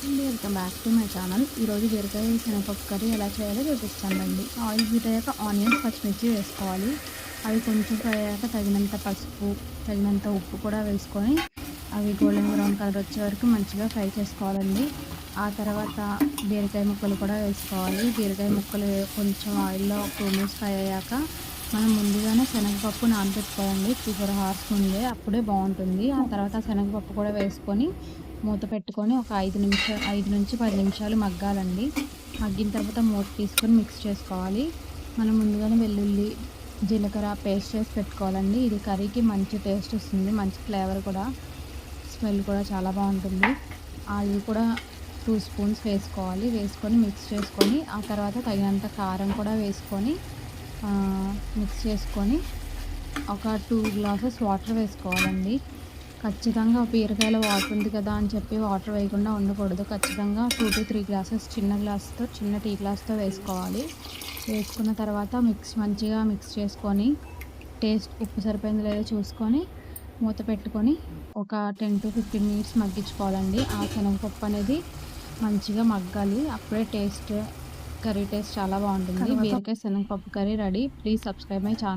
Welcome back to my channel. ఈరోజు బీరకాయ శనగపప్పు కర్రీ ఎలా చేయాలో చూపిస్తానండి. ఆయిల్ హీట్ అయ్యాక ఆనియన్స్ పచ్చిమిర్చి వేసుకోవాలి. అవి కొంచెం ఫ్రై అయ్యాక తగినంత పసుపు తగినంత ఉప్పు కూడా వేసుకొని అవి గోల్డెన్ బ్రౌన్ కలర్ వచ్చే వరకు మంచిగా ఫ్రై చేసుకోవాలండి. ఆ తర్వాత బీరకాయ ముక్కలు కూడా వేసుకోవాలి. బీరకాయ ముక్కలు కొంచెం ఆయిల్లో టూ మినిట్స్ ఫ్రై అయ్యాక మనం ముందుగానే శనగపప్పు నానబెట్టుకోవాలండి త్రీ ఫోర్ అవర్స్ ముందే అప్పుడే బాగుంటుంది. ఆ తర్వాత శనగపప్పు కూడా వేసుకొని మూత పెట్టుకొని ఒక ఐదు నిమిషాలు ఐదు నుంచి పది నిమిషాలు మగ్గాలండి. మగ్గిన తర్వాత మూత తీసుకొని మిక్స్ చేసుకోవాలి. మనం ముందుగానే వెల్లుల్లి జీలకర్ర పేస్ట్ చేసి పెట్టుకోవాలండి. ఇది కర్రీకి మంచి టేస్ట్ వస్తుంది. మంచి ఫ్లేవర్ కూడా. స్మెల్ కూడా చాలా బాగుంటుంది. ఆయిల్ కూడా టూ స్పూన్స్ వేసుకోవాలి. వేసుకొని మిక్స్ చేసుకొని ఆ తర్వాత తగినంత కారం కూడా వేసుకొని మిక్స్ చేసుకొని ఒక టూ గ్లాసెస్ వాటర్ వేసుకోవాలండి. ఖచ్చితంగా బీరకాయలో వాటర్ ఉంది కదా అని చెప్పి వాటర్ వేయకుండా ఉండకూడదు. ఖచ్చితంగా టూ టు త్రీ గ్లాసెస్ చిన్న గ్లాస్తో చిన్న టీ గ్లాస్తో వేసుకోవాలి. వేసుకున్న తర్వాత మిక్స్ మంచిగా మిక్స్ చేసుకొని టేస్ట్ ఉప్పు సరిపోయింది లేదో చూసుకొని మూత పెట్టుకొని ఒక టెన్ టు ఫిఫ్టీన్ మినిట్స్ మగ్గించుకోవాలండి. ఆ శనగపప్పు అనేది మంచిగా మగ్గాలి. అప్పుడే టేస్ట్ కర్రీ టేస్ట్ చాలా బాగుంటుంది. బీరకాయ శనగపప్పు curry ready. Please subscribe my channel.